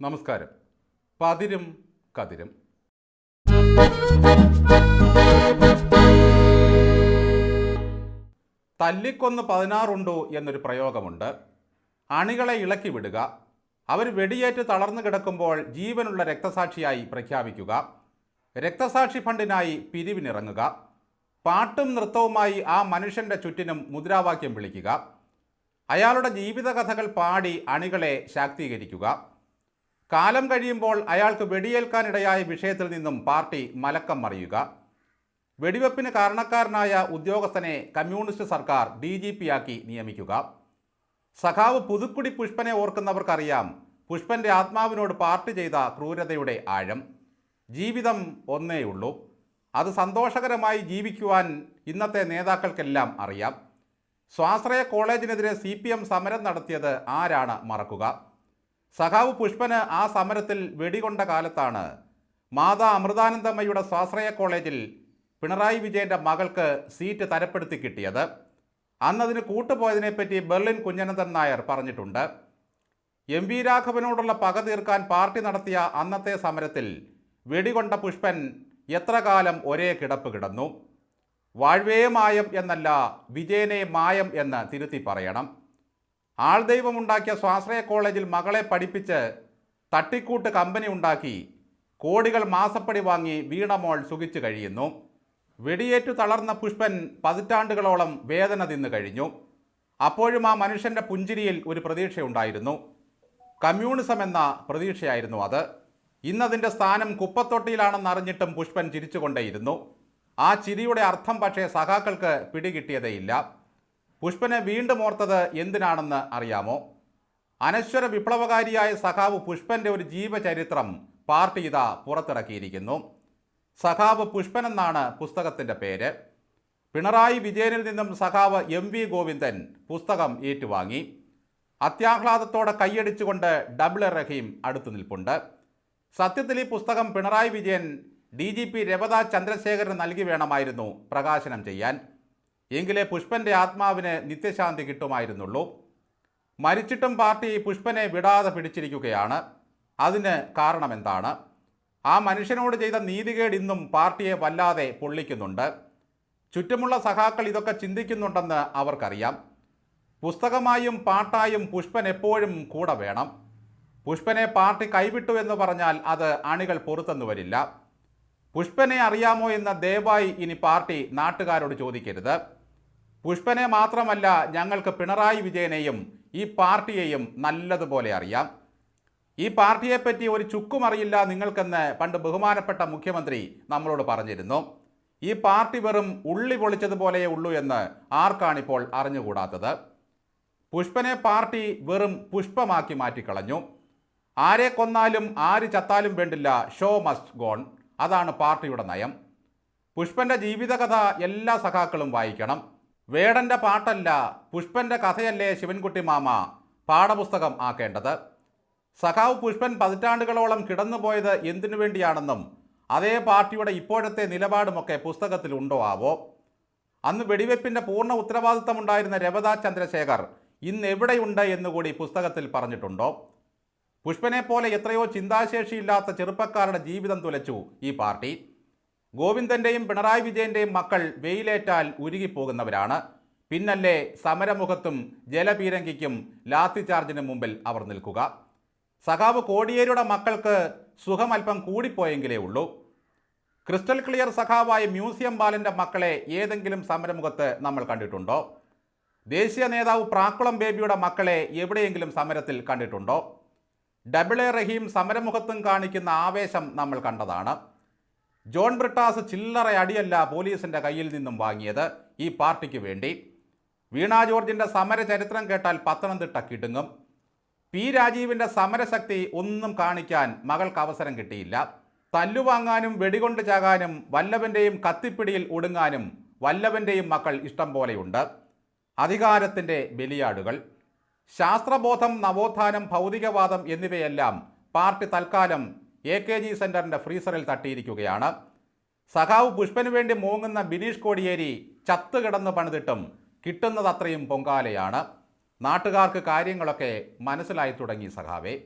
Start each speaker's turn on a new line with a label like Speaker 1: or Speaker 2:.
Speaker 1: നമസ്കാരം. പതിരും കതിരും. തല്ലിക്കൊന്ന് പതിനാറുണ്ടോ എന്നൊരു പ്രയോഗമുണ്ട്. അണികളെ ഇളക്കി വിടുക. അവർ വെടിയേറ്റ് തളർന്നു കിടക്കുമ്പോൾ ജീവനുള്ള രക്തസാക്ഷിയായി പ്രഖ്യാപിക്കുക. രക്തസാക്ഷി ഫണ്ടിനായി പിരിവിനിറങ്ങുക. പാട്ടും നൃത്തവുമായി ആ മനുഷ്യന്റെ ചുറ്റിനും മുദ്രാവാക്യം വിളിക്കുക. അയാളുടെ ജീവിതകഥകൾ പാടി അണികളെ ശാക്തീകരിക്കുക. കാലം കഴിയുമ്പോൾ അയാൾക്ക് വെടിയേൽക്കാനിടയായ വിഷയത്തിൽ നിന്നും പാർട്ടി മലക്കം മറിയുക. വെടിവെപ്പിന് കാരണക്കാരനായ ഉദ്യോഗസ്ഥനെ കമ്മ്യൂണിസ്റ്റ് സർക്കാർ ഡി ജി പി ആക്കി നിയമിക്കുക. സഖാവ് പുതുക്കുടി പുഷ്പനെ ഓർക്കുന്നവർക്കറിയാം. പുഷ്പന്റെ ആത്മാവിനോട് പാർട്ടി ചെയ്ത ക്രൂരതയുടെ ആഴം. ജീവിതം ഒന്നേയുള്ളൂ അത് സന്തോഷകരമായി ജീവിക്കുവാൻ ഇന്നത്തെ നേതാക്കൾക്കെല്ലാം അറിയാം. സ്വാശ്രയ കോളേജിനെതിരെ സി പി എം സമരം നടത്തിയത് ആരാണ് മറക്കുക. സഖാവ് പുഷ്പന് ആ സമരത്തിൽ വെടികൊണ്ട കാലത്താണ് മാതാ അമൃതാനന്ദമ്മയുടെ സ്വാശ്രയ കോളേജിൽ പിണറായി വിജയന്റെ മകൾക്ക് സീറ്റ് തരപ്പെടുത്തി കിട്ടിയത്. അന്നതിന് കൂട്ടുപോയതിനെപ്പറ്റി ബെർലിൻ കുഞ്ഞനന്ദൻ നായർ പറഞ്ഞിട്ടുണ്ട്. എം വി രാഘവനോടുള്ള പക തീർക്കാൻ പാർട്ടി നടത്തിയ അന്നത്തെ സമരത്തിൽ വെടികൊണ്ട പുഷ്പൻ എത്ര കാലം ഒരേ കിടപ്പ് കിടന്നു? വാഴ്വേ മായം എന്നല്ല വിജയനെ മായം എന്ന് തിരുത്തി പറയണം. ആൾദൈവമുണ്ടാക്കിയ സ്വാശ്രയ കോളേജിൽ മകളെ പഠിപ്പിച്ച് തട്ടിക്കൂട്ട് കമ്പനി ഉണ്ടാക്കി കോടികൾ മാസപ്പടി വാങ്ങി വീണമോൾ സുഖിച്ചു കഴിയുന്നു. വെടിയേറ്റു തളർന്ന പുഷ്പൻ പതിറ്റാണ്ടുകളോളം വേദന തിന്നു കഴിഞ്ഞു. അപ്പോഴും ആ മനുഷ്യന്റെ പുഞ്ചിരിയിൽ ഒരു പ്രതീക്ഷയുണ്ടായിരുന്നു. കമ്മ്യൂണിസം എന്ന പ്രതീക്ഷയായിരുന്നു അത്. ഇന്നതിന്റെ സ്ഥാനം കുപ്പത്തൊട്ടിയിലാണെന്ന് അറിഞ്ഞിട്ടും പുഷ്പൻ ചിരിച്ചുകൊണ്ടേയിരുന്നു. ആ ചിരിയുടെ അർത്ഥം പക്ഷേ സഖാക്കൾക്ക് പിടികിട്ടിയതേയില്ല. പുഷ്പനെ വീണ്ടും ഓർത്തത് എന്തിനാണെന്ന് അറിയാമോ? അനശ്വര വിപ്ലവകാരിയായ സഖാവ് പുഷ്പന്റെ ഒരു ജീവചരിത്രം പാർട്ടി ഇതാ പുറത്തിറക്കിയിരിക്കുന്നു. സഖാവ് പുഷ്പൻ എന്നാണ് പുസ്തകത്തിന്റെ പേര്. പിണറായി വിജയനിൽ നിന്നും സഖാവ് എം വി ഗോവിന്ദൻ പുസ്തകം ഏറ്റുവാങ്ങി. അത്യാഹ്ലാദത്തോടെ കൈയടിച്ചുകൊണ്ട് ഡബിൾ റഹീം അടുത്തു നിൽപ്പുണ്ട്. സത്യത്തിൽ ഈ പുസ്തകം Pinarayi Vijayan D G P Ravada ചന്ദ്രശേഖരന് നൽകി വേണമായിരുന്നു പ്രകാശനം ചെയ്യാൻ. എങ്കിലേ പുഷ്പന്റെ ആത്മാവിന് നിത്യശാന്തി കിട്ടുമായിരുന്നുള്ളൂ. മരിച്ചിട്ടും പാർട്ടി പുഷ്പനെ വിടാതെ പിടിച്ചിരിക്കുകയാണ്. അതിന് കാരണമെന്താണ്? ആ മനുഷ്യനോട് ചെയ്ത നീതികേട് ഇന്നും പാർട്ടിയെ വല്ലാതെ പൊള്ളിക്കുന്നുണ്ട്. ചുറ്റുമുള്ള സഹാക്കൾ ഇതൊക്കെ ചിന്തിക്കുന്നുണ്ടെന്ന് അവർക്കറിയാം. പുസ്തകമായും പാട്ടായും പുഷ്പൻ എപ്പോഴും കൂടെ വേണം. പുഷ്പനെ പാർട്ടി കൈവിട്ടു എന്ന് പറഞ്ഞാൽ അത് അണികൾ പൊറുത്തെന്ന് വരില്ല. പുഷ്പനെ അറിയാമോ എന്ന ദയവായി ഇനി പാർട്ടി നാട്ടുകാരോട് ചോദിക്കരുത്. പുഷ്പനെ മാത്രമല്ല ഞങ്ങൾക്ക് പിണറായി വിജയനെയും ഈ പാർട്ടിയെയും നല്ലതുപോലെ അറിയാം. ഈ പാർട്ടിയെപ്പറ്റി ഒരു ചുക്കും അറിയില്ല നിങ്ങൾക്കെന്ന് പണ്ട് ബഹുമാനപ്പെട്ട മുഖ്യമന്ത്രി നമ്മളോട് പറഞ്ഞിരുന്നു. ഈ പാർട്ടി വെറും ഉള്ളി പൊളിച്ചതുപോലെയേ ഉള്ളൂ എന്ന് ആർക്കാണിപ്പോൾ അറിഞ്ഞുകൂടാത്തത്? പുഷ്പനെ പാർട്ടി വെറും പുഷ്പമാക്കി മാറ്റിക്കളഞ്ഞു. ആരെ കൊന്നാലും ആര് ചത്താലും വേണ്ടില്ല ഷോ മസ്റ്റ് ഗോൺ അതാണ് പാർട്ടിയുടെ നയം. പുഷ്പന്റെ ജീവിതകഥ എല്ലാ സഖാക്കളും വായിക്കണം. വേടന്റെ പാട്ടല്ല പുഷ്പന്റെ കഥയല്ലേ ശിവൻകുട്ടി മാമ? പാഠപുസ്തകം ആക്കേണ്ടത്. സഖാവ് പുഷ്പൻ പതിറ്റാണ്ടുകളോളം കിടന്നുപോയത് എന്തിനു വേണ്ടിയാണെന്നും അതേ പാർട്ടിയുടെ ഇപ്പോഴത്തെ നിലപാടുമൊക്കെ പുസ്തകത്തിലുണ്ടോ ആവോ? അന്ന് വെടിവെപ്പിന്റെ പൂർണ ഉത്തരവാദിത്തമുണ്ടായിരുന്ന രവതാ ചന്ദ്രശേഖർ ഇന്ന് എവിടെയുണ്ട് എന്നുകൂടി പുസ്തകത്തിൽ പറഞ്ഞിട്ടുണ്ടോ? പുഷ്പനെ പോലെ എത്രയോ ചിന്താശേഷിയില്ലാത്ത ചെറുപ്പക്കാരുടെ ജീവിതം തുലച്ചു ഈ പാർട്ടി. ഗോവിന്ദന്റെയും പിണറായി വിജയന്റെയും മക്കൾ വെയിലേറ്റാൽ ഉരുകിപ്പോകുന്നവരാണ്. പിന്നല്ലേ സമരമുഖത്തും ജലപീരങ്കിക്കും ലാത്തി ചാർജിനും മുമ്പിൽ അവർ നിൽക്കുക. സഖാവ് കോടിയേരിയുടെ മക്കൾക്ക് സുഖമൽപ്പം കൂടിപ്പോയെങ്കിലേ ഉള്ളൂ. ക്രിസ്റ്റൽ ക്ലിയർ സഖാവായ മ്യൂസിയം ബാലന്റെ മക്കളെ ഏതെങ്കിലും സമരമുഖത്ത് നമ്മൾ കണ്ടിട്ടുണ്ടോ? ദേശീയ നേതാവ് പ്രാക്കുളം ബേബിയുടെ മക്കളെ എവിടെയെങ്കിലും സമരത്തിൽ കണ്ടിട്ടുണ്ടോ? ഡബിൾ എ റഹീം സമരമുഖത്തും കാണിക്കുന്ന ആവേശം നമ്മൾ കണ്ടതാണ്. ജോൺ ബ്രിട്ടാസ് ചില്ലറ അടിയല്ല പോലീസിന്റെ കയ്യിൽ നിന്നും വാങ്ങിയത് ഈ പാർട്ടിക്ക് വേണ്ടി. വീണ ജോർജിന്റെ സമര ചരിത്രം കേട്ടാൽ പത്തനംതിട്ട കിടുങ്ങും. പി രാജീവിന്റെ സമരശക്തി ഒന്നും കാണിക്കാൻ മകൾക്ക് അവസരം കിട്ടിയില്ല. തല്ലുവാങ്ങാനും വെടികൊണ്ട് ചാകാനും വല്ലവന്റെയും കത്തിപ്പിടിയിൽ ഒടുങ്ങാനും വല്ലവന്റെയും മക്കൾ ഇഷ്ടം പോലെയുണ്ട്. അധികാരത്തിന്റെ ബലിയാടുകൾ. ശാസ്ത്രബോധം നവോത്ഥാനം ഭൗതികവാദം എന്നിവയെല്ലാം പാർട്ടി തൽക്കാലം എ കെ ജി സെന്ററിന്റെ ഫ്രീസറിൽ തട്ടിയിരിക്കുകയാണ്. സഖാവ് പുഷ്പന് വേണ്ടി മൂങ്ങുന്ന ബിനീഷ് കോടിയേരി ചത്തുകിടന്ന് പണിതിട്ടും കിട്ടുന്നത് അത്രയും പൊങ്കാലയാണ്. നാട്ടുകാർക്ക് കാര്യങ്ങളൊക്കെ മനസ്സിലായി തുടങ്ങി സഖാവേ.